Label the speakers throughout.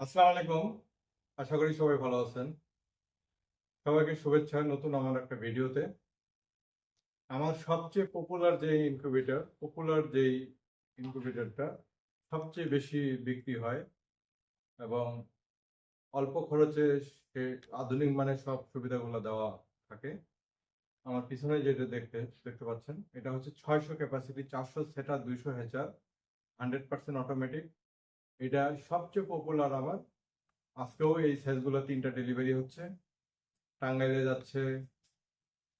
Speaker 1: আসসালামু আলাইকুম। আশা করি সবাই ভালো আছেন। সবাইকে শুভেচ্ছা নতুন আমার একটা ভিডিওতে। আমার সবচেয়ে পপুলার যে ইনকিউবেটর পপুলার যেই ইনকিউবেটরটা সবচেয়ে বেশি বিক্রি হয় এবং অল্প খরচে সে আধুনিক মানের সব সুবিধাগুলো দেওয়া থাকে। আমার পিছনে যেটা দেখতে দেখতে পাচ্ছেন, এটা হচ্ছে ছয়শো ক্যাপাসিটি চারশো সেটা, দুইশো হেচার হান্ড্রেড পার্সেন্ট অটোমেটিক এটা সবচেয়ে পপুলার আমার আজকেও এই সাইজগুলো তিনটা ডেলিভারি হচ্ছে। টাঙ্গাইলে যাচ্ছে,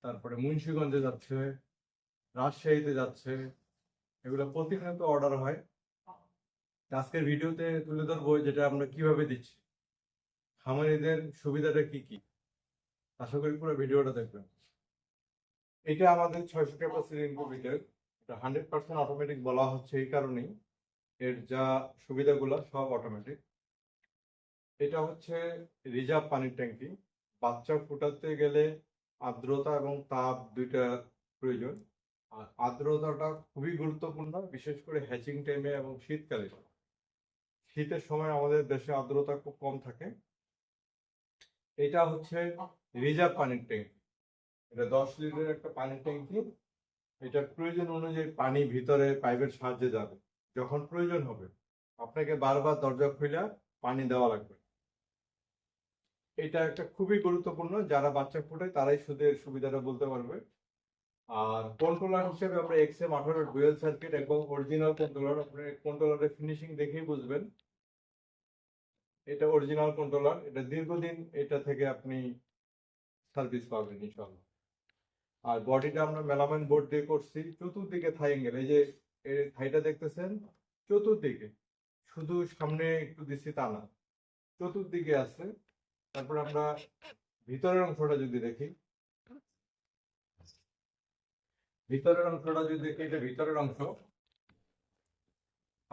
Speaker 1: তারপরে মুন্সিগঞ্জে যাচ্ছে, রাজশাহীতে যাচ্ছে, এগুলো প্রতিনিয়ত অর্ডার হয়। আজকের ভিডিওতে তুলে ধরবো যেটা আমরা কীভাবে দিচ্ছি। খামারিদের সুবিধাটা কি কি? আশা করি পুরো ভিডিওটা দেখবেন। এটা আমাদের ছয়শো ক্যাপাসিটি ইনকুবেটর এটা হান্ড্রেড পার্সেন্ট অটোমেটিক বলা হচ্ছে এই কারণেই। এর যা সুবিধাগুলো সব অটোমেটিক এটা হচ্ছে রিজার্ভ পানির ট্যাঙ্কি বাচ্চা ফুটাতে গেলে আর্দ্রতা এবং তাপ দুইটা প্রয়োজন। আর আর্দ্রতাটা খুবই গুরুত্বপূর্ণ, বিশেষ করে হ্যাচিং টাইমে এবং শীতকালে। শীতের সময় আমাদের দেশে আর্দ্রতা খুব কম থাকে। এটা হচ্ছে রিজার্ভ পানির ট্যাঙ্কি এটা দশ লিটারের একটা পানির ট্যাঙ্কি এটা প্রয়োজন অনুযায়ী পানি ভিতরে পাইপের সাহায্যে যাবে। যখন প্রয়োজন হবে, আপনাকে বারবার দরজা খুলে পানি দেওয়া লাগবে। এটা একটা খুবই গুরুত্বপূর্ণ, যারা বাচ্চা ফোটায় তারাই শুধু এর সুবিধাটা বলতে পারবে। আর কন্ট্রোলার হিসেবে আমরা এক্সএম আঠারো ডুয়েল সার্কিট এবং অরিজিনাল কন্ট্রোলার আপনি কন্ট্রোলারের ফিনিশিং দেখেই বুঝবেন। এটা অরিজিনাল কন্ট্রোলার এটা দীর্ঘদিন এটা থেকে আপনি সার্ভিস পাবেন ইনশাল্লাহ আর বডিটা আমরা মেলামাইন বোর্ড দিয়ে করছি, চতুর্দিকে থাই অ্যাঙ্গেল এই যে থাইটা দেখতেছেন চতুর্দিকে। শুধু সামনে একটু দিচ্ছি তা না, চতুর্দিকে আছে। তারপর আমরা ভিতরের অংশটা যদি দেখি, ভিতরের অংশটা যদি দেখি, এটা ভিতরের অংশ।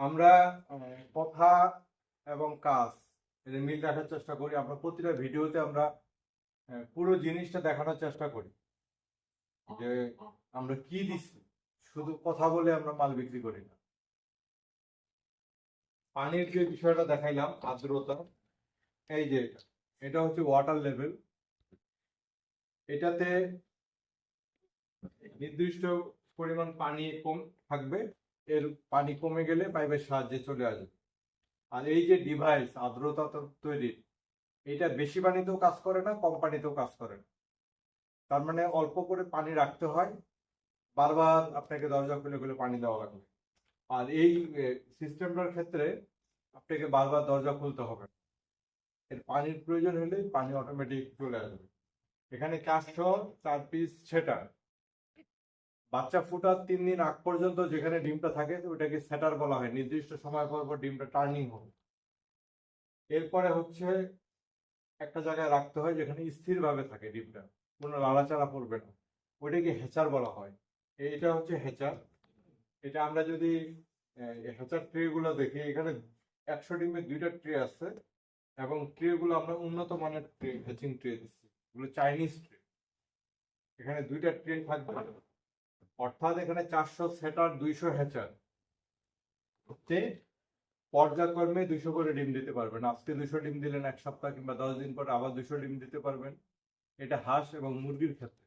Speaker 1: আমরা কথা এবং কাজ এটা মিল রাখার চেষ্টা করি। আমরা প্রতিটা ভিডিওতে আমরা পুরো জিনিসটা দেখানোর চেষ্টা করি। যে আমরা কি দিচ্ছি। শুধু কথা বলে আমরা মাল বিক্রি করি না। পানির যে বিষয়টা দেখাইলাম, আর্দ্রতা, এই যে এটা হচ্ছে ওয়াটার লেভেল এটাতে নির্দিষ্ট পরিমাণ পানি কম থাকবে, এর পানি কমে গেলে পাইপের সাহায্যে চলে আসবে। আর এই যে ডিভাইস আর্দ্রতা তো- তৈরির এটা বেশি পানিতেও কাজ করে না, কম পানিতেও কাজ করে না। তার মানে অল্প করে পানি রাখতে হয় বারবার আপনাকে দরজা খুলে খুলে পানি দেওয়া লাগবে। আর এই সিস্টেমটার ক্ষেত্রে আপনাকে বারবার দরজা খুলতে হবে। এর পানির প্রয়োজন হলে পানি অটোমেটিক চলে আসবে। এখানে চারশো চার পিস সেটার। বাচ্চা ফুটার তিন দিন আগ পর্যন্ত যেখানে ডিমটা থাকে ওটাকে সেটার বলা হয়। নির্দিষ্ট সময় পর পর ডিমটা টার্নিং হবে। এরপরে হচ্ছে একটা জায়গায় রাখতে হয় যেখানে স্থিরভাবে থাকে ডিমটা। কোনো লাড়াচাড়া পড়বে না। ওইটাকে হেচার বলা হয়। এইটা হচ্ছে হেচার। এটা আমরা যদি হেচার ট্রে গুলো দেখি, এখানে একশো ডিমের দুইটা ট্রে আছে এবং ট্রে গুলো আমরা উন্নত মানের ট্রে, হ্যাচিং ট্রে দিচ্ছি। এগুলো চাইনিজ ট্রে। এখানে দুইটা ট্রে থাকবে। অর্থাৎ এখানে চারশো সেটার দুইশো হ্যাচার হচ্ছে পর্যায়ক্রমে দুইশো করে ডিম দিতে পারবেন। আজকে দুইশো ডিম দিলেন এক সপ্তাহ কিংবা দশ দিন পর আবার দুইশো ডিম দিতে পারবেন। এটা হাঁস এবং মুরগির ক্ষেত্রে।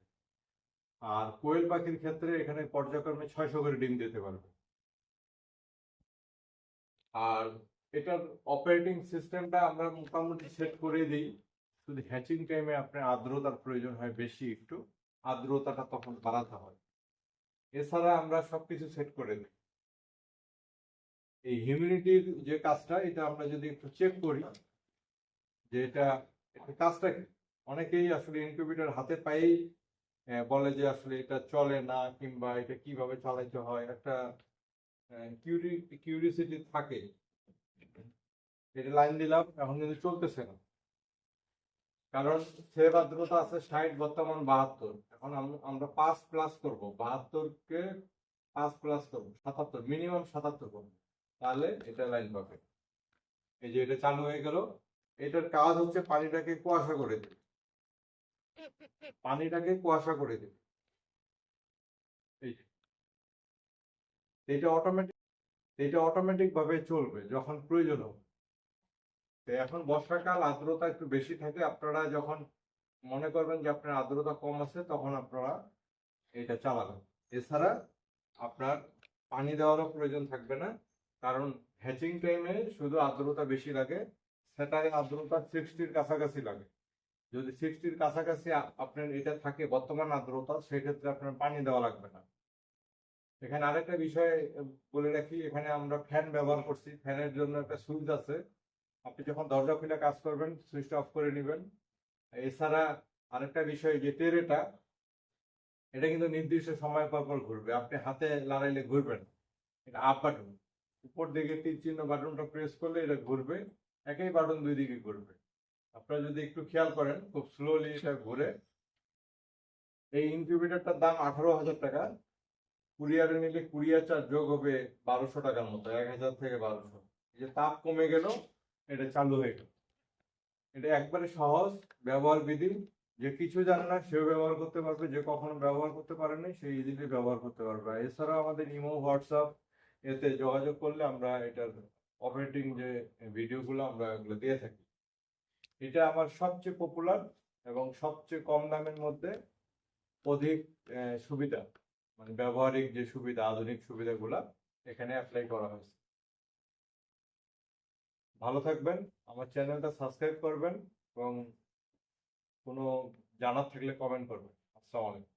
Speaker 1: আর কোয়েল পাখির ক্ষেত্রে এখানে পর্যায়ক্রমে ছয়শো করে ডিম দিতে পারবে। আর এটার অপারেটিং সিস্টেমটা আমরা মোটামুটি সেট করে দিই। শুধু হ্যাচিং টাইমে আপনার আর্দ্রতার প্রয়োজন হয় বেশি একটু, আর্দ্রতাটা তখন বাড়াতে হয়। এছাড়া আমরা সবকিছু সেট করে দিই। এই হিউমিডিটির যে কাজটা, এটা আমরা যদি একটু চেক করি, যে এটা কাজটা অনেকেই আসলে ইনকিউবেটর হাতে পায়েই বলে যে আসলে এটা চলে না কিংবা এটা কীভাবে চালাইতে হয়? একটা কিউরিসিটি থাকে। এটা লাইন দিলাম, এখন কিন্তু চলতেছে না। কারণ সেভ আর্দ্রতা আছে ষাট, বর্তমান বাহাত্তর। এখন আমরা পাঁচ প্লাস করব। বাহাত্তরকে পাঁচ প্লাস করব। সাতাত্তর মিনিমাম সাতাত্তর করব। তাহলে এটা লাইন পাবে। এই যে এটা চালু হয়ে গেল। এটার কাজ হচ্ছে পানিটাকে কুয়াশা করে দেবে। পানিটাকে কুয়াশা করে দেবে। এই এটা অটোমেটিক এটা অটোমেটিক ভাবে চলবে যখন প্রয়োজন হবে। তো এখন বর্ষাকাল, আর্দ্রতা একটু বেশি থাকে, আপনারা যখন মনে করবেন যে আপনার আর্দ্রতা কম আছে, তখন আপনারা এটা চালাবেন। এছাড়া আপনার পানি দেওয়ারও প্রয়োজন থাকবে না, কারণ হ্যাচিং টাইমে শুধু আর্দ্রতা বেশি লাগে, সেটাই আর্দ্রতা সিক্সটির কাছাকাছি লাগে। যদি সিক্সটির কাছাকাছি আপনার এটা থাকে বর্তমান আর্দ্রতা, সেক্ষেত্রে আপনার পানি দেওয়া লাগবে না। এখানে আরেকটা বিষয় বলে রাখি, এখানে আমরা ফ্যান ব্যবহার করছি। ফ্যানের জন্য একটা সুইচ আছে। আপনি যখন দরজা খুলে কাজ করবেন, সুইচটা অফ করে নেবেন। এছাড়া আরেকটা বিষয়, যে টেরেটা এটা কিন্তু নির্দিষ্ট সময় পর পর ঘুরবে। আপনি হাতে লড়াইলে ঘুরবেন এটা আপ বাটন উপর দিকে তীর চিহ্ন বাটনটা প্রেস করলে এটা ঘুরবে। একই বাটন দুই দিকে ঘুরবে। আপনারা যদি একটু খেয়াল করেন, খুব স্লোলি এটা ঘুরে, এই ইনকিউবেটরটার দাম আঠারো হাজার টাকা। কুরিয়ারে নিলে কুরিয়ার চার্জ যোগ হবে বারোশো টাকার মতো, এক হাজার থেকে বারোশো। এই যে তাপ কমে গেল, এটা চালু হয়ে গেল। এটা একবারে সহজ, ব্যবহার বিধি। যে কিছু জানে না, সেও ব্যবহার করতে পারবে, যে কখনো ব্যবহার করতে পারেনি সেই ইজিলি ব্যবহার করতে পারবে। এছাড়াও আমাদের ইমো, হোয়াটসঅ্যাপ, এতে যোগাযোগ করলে আমরা এটার অপারেটিং যে ভিডিওগুলো আমরা এগুলো দিয়ে থাকি। এটা আমার সবচেয়ে পপুলার এবং সবচেয়ে কম দামের মধ্যে অধিক সুবিধা। মানে ব্যবহারিক যে সুবিধা, আধুনিক সুবিধাগুলা এখানে অ্যাপ্লাই করা হয়েছে। ভালো থাকবেন, আমার চ্যানেলটা সাবস্ক্রাইব করবেন এবং কোনো জানার থাকলে কমেন্ট করবেন। আসসালামু আলাইকুম।